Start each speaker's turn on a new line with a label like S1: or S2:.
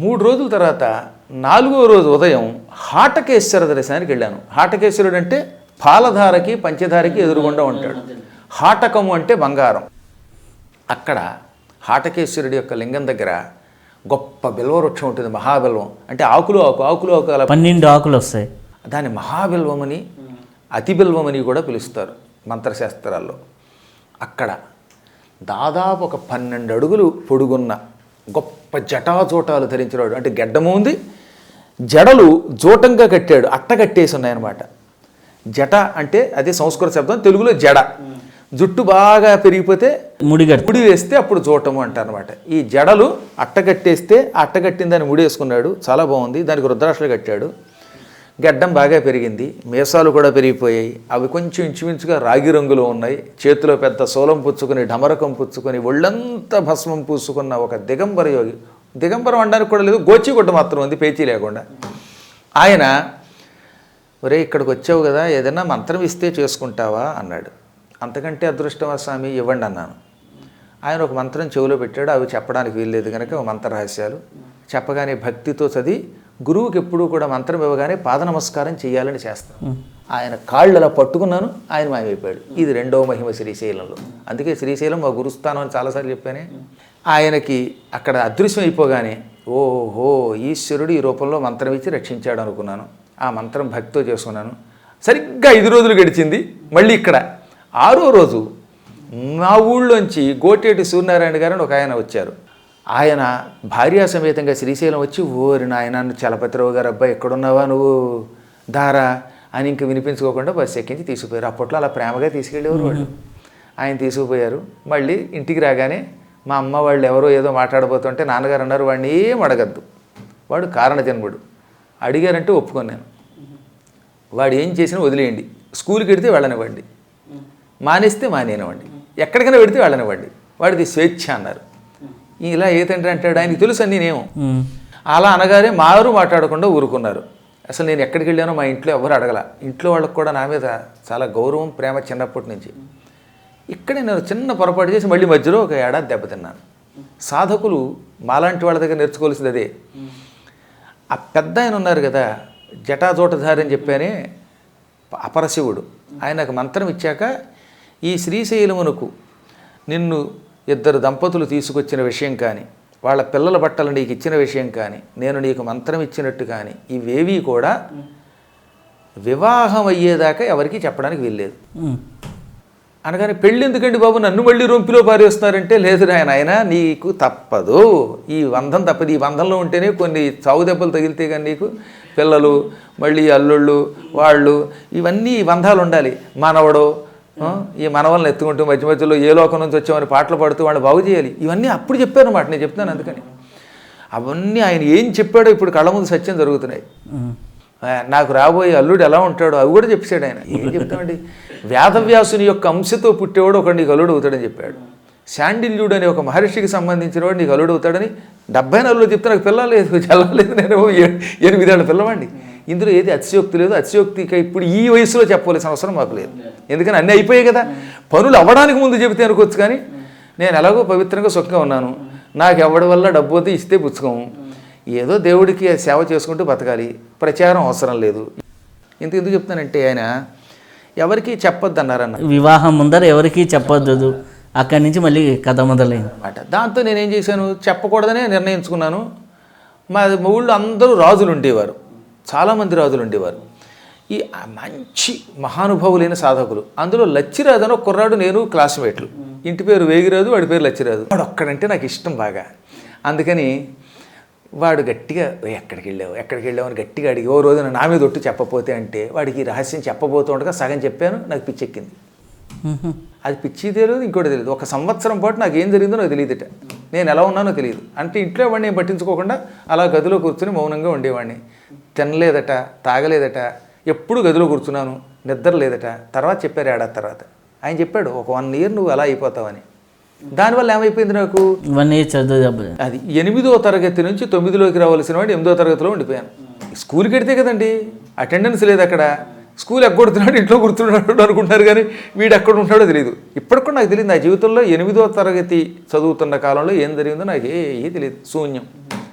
S1: మూడు రోజుల తర్వాత నాలుగో రోజు ఉదయం హాటకేశ్వర దర్శనానికి వెళ్ళాను. హాటకేశ్వరుడు అంటే పాలధారకి పంచదారకి ఎదురుగుండా ఉంటాడు. హాటకము అంటే బంగారం. అక్కడ హాటకేశ్వరుడి యొక్క లింగం దగ్గర గొప్ప బిల్వవృక్షం ఉంటుంది మహాబిల్వం. అంటే ఆకులు ఆకు ఆకులు ఆకు
S2: పన్నెండు ఆకులు వస్తాయి.
S1: దాన్ని మహాబిల్వమని అతిబిల్వమని కూడా పిలుస్తారు మంత్రశాస్త్రాల్లో. అక్కడ దాదాపు ఒక పన్నెండు అడుగులు పొడుగున్న గొప్ప జటాజోటాలు ధరించినాడు అంటే గెడ్డము ఉంది జడలు జోటంగా కట్టాడు అట్ట కట్టేసి ఉన్నాయన్నమాట. జట అంటే అదే సంస్కృత శబ్దం తెలుగులో జడ. జుట్టు బాగా పెరిగిపోతే
S2: ముడిగట్టు
S1: ముడి వేస్తే అప్పుడు జోటము అంటారనమాట ఈ జడలు అట్టగట్టేస్తే అట్టగట్టిన దాన్ని ముడి వేసుకున్నాడు చాలా బాగుంది దానికి రుద్రాక్షలు కట్టాడు. గడ్డం బాగా పెరిగింది మీసాలు కూడా పెరిగిపోయాయి. అవి కొంచెం ఇంచుమించుగా రాగి రంగులో ఉన్నాయి. చేతిలో పెద్ద సోలం పుచ్చుకొని ఢమరకం పుచ్చుకొని ఒళ్ళంతా భస్మం పూసుకున్న ఒక దిగంబర యోగి దిగంబరం అనడానికి కూడా లేదు గోచిగుడ్డ మాత్రం ఉంది పేచీ లేకుండా. ఆయన ఒరే ఇక్కడికి వచ్చావు కదా ఏదైనా మంత్రం ఇస్తే చేసుకుంటావా? అన్నాడు. అంతకంటే అదృష్టమా స్వామి? ఇవ్వండి అన్నాను. ఆయన ఒక మంత్రం చెవిలో పెట్టాడు. అవి చెప్పడానికి వీల్లేదు కనుక ఓ మంత్ర రహస్యాలు. చెప్పగానే భక్తితో చదివి గురువుకి ఎప్పుడూ కూడా మంత్రం ఇవ్వగానే పాద నమస్కారం చేయాలని చేస్తాను. ఆయన కాళ్ళు అలా పట్టుకున్నాను ఆయన మాయమైపోయాడు. ఇది రెండవ మహిమ శ్రీశైలంలో. అందుకే శ్రీశైలం మా గురుస్థానం అని చాలాసార్లు చెప్పానే ఆయనకి అక్కడ అదృశ్యం అయిపోగానే ఓహో ఈశ్వరుడు ఈ రూపంలో మంత్రం ఇచ్చి రక్షించాడు అనుకున్నాను. ఆ మంత్రం భక్తితో చేసుకున్నాను. సరిగ్గా ఐదు రోజులు గడిచింది మళ్ళీ ఇక్కడ. ఆరో రోజు మా ఊళ్ళోంచి గోటేటి సూర్యనారాయణ గారు ఒక ఆయన వచ్చారు. ఆయన భార్యా సమేతంగా శ్రీశైలం వచ్చి ఓరి నాయన చలపతిరావు గారు అబ్బాయి ఎక్కడున్నావా? నువ్వు దారా? అని ఇంక వినిపించుకోకుండా బస్సు ఎక్కించి తీసుకుపోయారు. అప్పట్లో అలా ప్రేమగా తీసుకెళ్ళేవారు వాళ్ళు. ఆయన తీసుకుపోయారు. మళ్ళీ ఇంటికి రాగానే మా అమ్మ వాళ్ళు ఎవరో ఏదో మాట్లాడబోతుంటే నాన్నగారు అన్నారు వాడిని ఏం అడగద్దు. వాడు కారణ జన్ముడు. అడిగారంటే ఒప్పుకోను నేను. వాడు ఏం చేసినా వదిలేయండి. స్కూల్కి వెడితే వెళ్ళనివ్వండి. మానేస్తే మానేనివ్వండి. ఎక్కడికైనా పెడితే వెళ్ళనివ్వండి. వాడిది స్వేచ్ఛ అన్నారు. ఇలా ఏ తండ్రి అంటాడు? ఆయనకి తెలుసు అని నేనేమో. అలా అనగానే మారు మాట్లాడకుండా ఊరుకున్నారు. అసలు నేను ఎక్కడికి వెళ్ళానో మా ఇంట్లో ఎవరు అడగల. ఇంట్లో వాళ్ళకి కూడా నా మీద చాలా గౌరవం ప్రేమ చిన్నప్పటి నుంచి. ఇక్కడే నేను చిన్న పొరపాటు చేసి మళ్ళీ మధ్యలో ఒక ఏడాది దెబ్బతిన్నాను. సాధకులు మాలాంటి వాళ్ళ దగ్గర నేర్చుకోవాల్సింది అదే. ఆ పెద్ద ఆయన ఉన్నారు కదా జటాజోటధారి అని చెప్పానే అపరశివుడు. ఆయనకు మంత్రం ఇచ్చాక ఈ శ్రీశైలమునకు నిన్ను ఇద్దరు దంపతులు తీసుకొచ్చిన విషయం కానీ వాళ్ళ పిల్లల బట్టలు నీకు ఇచ్చిన విషయం కానీ నేను నీకు మంత్రం ఇచ్చినట్టు కానీ ఇవేవీ కూడా వివాహం అయ్యేదాకా ఎవరికీ చెప్పడానికి వీల్లేదు. అనగానే పెళ్ళి ఎందుకండి బాబు? నన్ను మళ్ళీ రొంపిలో పారేస్తున్నారంటే లేదు నాయన ఆయన నీకు తప్పదు. ఈ బంధం తప్పదు. ఈ బంధంలో ఉంటేనే కొన్ని చావు దెబ్బలు తగిలితే కానీ నీకు పిల్లలు మళ్ళీ అల్లుళ్ళు వాళ్ళు ఇవన్నీ బంధాలు ఉండాలి. మనవడు ఈ మనవల్ని ఎత్తుకుంటూ మధ్య మధ్యలో ఏ లోకం నుంచి వచ్చామని పాటలు పాడుతూ వాళ్ళు బాగు చేయాలి. ఇవన్నీ అప్పుడు చెప్పారు అన్నమాట నేను చెప్తాను అందుకని. అవన్నీ ఆయన ఏం చెప్పాడో ఇప్పుడు కళ్ళ ముందు సత్యం జరుగుతున్నాయి. నాకు రాబోయే అల్లుడు ఎలా ఉంటాడో అవి కూడా చెప్పాడు ఆయన. ఏం చెప్తామండి? వేదవ్యాసుని యొక్క అంశతో పుట్టేవాడు ఒకటి నీకు అల్లుడు అవుతాడని చెప్పాడు. శాండిల్యుడు అనే ఒక మహర్షికి సంబంధించిన వాడు నీకు అల్లుడు అవుతాడని డెబ్బై నెలలో చెప్తే నాకు పిల్ల లేదు చల్లలేదు నేను ఎనిమిదేళ్ళ పిల్లవాడిని. ఇందులో ఏది అతిశయోక్తి లేదు అతిశయోక్తిగా ఇప్పుడు ఈ వయసులో చెప్పవలసిన అవసరం మాకు లేదు. ఎందుకని అన్నీ అయిపోయాయి కదా. పనులు అవ్వడానికి ముందు చెబితే అనుకోవచ్చు కానీ నేను ఎలాగో పవిత్రంగా సుఖంగా ఉన్నాను. నాకు ఎవడి వల్ల డబ్బు వద్ద ఇస్తే పుచ్చుకోము. ఏదో దేవుడికి సేవ చేసుకుంటూ బతకాలి. ప్రచారం అవసరం లేదు. ఇంత ఎందుకు చెప్తానంటే ఆయన ఎవరికి చెప్పొద్దు అన్నారన్న
S2: వివాహం ముందర ఎవరికీ చెప్పొద్దు. అక్కడి నుంచి మళ్ళీ కథ మొదలైంది.
S1: అనమాట దాంతో నేనేం చేశాను? చెప్పకూడదనే నిర్ణయించుకున్నాను. మా ఊళ్ళో అందరూ రాజులు ఉండేవారు. చాలామంది రాజులు ఉండేవారు. ఈ మంచి మహానుభావులైన సాధకులు. అందులో లచ్చిరాజు అని ఒక కుర్రాడు నేను క్లాస్మేట్లు. ఇంటి పేరు వేగిరాజు వాడి పేరు లచ్చిరాజు. వాడు ఒక్కడంటే నాకు ఇష్టం బాగా. అందుకని వాడు గట్టిగా "ఓయ్, ఎక్కడికి వెళ్ళావు? ఎక్కడికి వెళ్ళావు? అని గట్టిగా అడిగి ఓ రోజున నా మీద ఒట్టు చెప్పపోతే అంటే వాడికి రహస్యం చెప్పబోతూ ఉండగా సగం చెప్పాను నాకు పిచ్చెక్కింది. అది పిచ్చి తెలియదు ఇంకోటి తెలియదు. ఒక సంవత్సరం పాటు నాకు ఏం జరిగిందో నాకు తెలియదుట. నేను ఎలా ఉన్నానో తెలియదు. అంటే ఇంట్లో వాడిని పట్టించుకోకుండా అలా గదిలో కూర్చుని మౌనంగా ఉండేవాడిని. తినలేదట తాగలేదట ఎప్పుడు గదిలో కూర్చున్నాను నిద్ర లేదట. తర్వాత చెప్పారు ఏడాది తర్వాత. ఆయన చెప్పాడు ఒక వన్ ఇయర్ నువ్వు అలా అయిపోతావని. దానివల్ల ఏమైపోయింది నాకు?
S2: ఇవన్నీ చదువు దెబ్బ-
S1: అది ఎనిమిదో తరగతి నుంచి తొమ్మిదిలోకి రావాల్సిన వాడు ఎనిమిదో తరగతిలో ఉండిపోయాను. స్కూల్కి వెడితే కదండి అటెండెన్స్ లేదు అక్కడ. స్కూల్ ఎగ్గొడుతున్నాడు ఇంట్లో గుర్తున్నాడు అనుకుంటారు కానీ వీడు ఎక్కడ ఉంటాడో తెలియదు ఇప్పటికి కూడా నాకు తెలియదు నా జీవితంలో ఎనిమిదో తరగతి చదువుతున్న కాలంలో ఏం జరిగిందో నాకు ఏ తెలియదు శూన్యం.